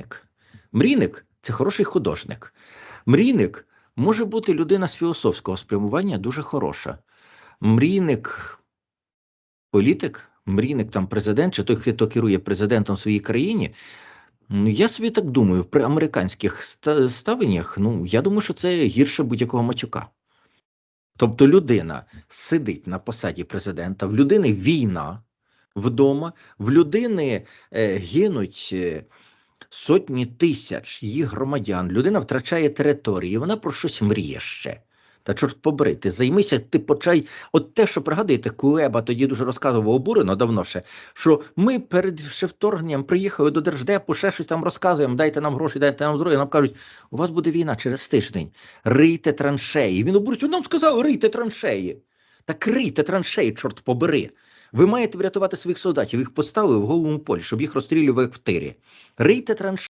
мрійник. Мрійник це хороший художник. Мрійник може бути людина з філософського спрямування дуже хороша. Мрійник політик, мрійник там президент, чи той, хто керує президентом в своїй країні. Ну, я собі так думаю, при американських ста- ставленнях, ну я думаю, що це гірше будь-якого матюка. Тобто людина сидить на посаді президента, в людини війна вдома, в людини е, гинуть е, сотні тисяч її громадян, людина втрачає території, вона про щось мріє ще. Та чорт побери, ти займися, ти почай. От те, що пригадуєте, Кулеба тоді дуже розказував обурено давно ще, що ми перед ще вторгненням приїхали до Держдепу, ще щось там розказуємо, дайте нам гроші, дайте нам здоров'я. Нам кажуть, у вас буде війна через тиждень. Рийте траншеї. Він обурюється, нам сказав, рийте траншеї. Так рийте траншеї, чорт побери. Ви маєте врятувати своїх солдатів, їх поставили в голову полі, щоб їх розстрілювали в тирі. Рийте траншеї.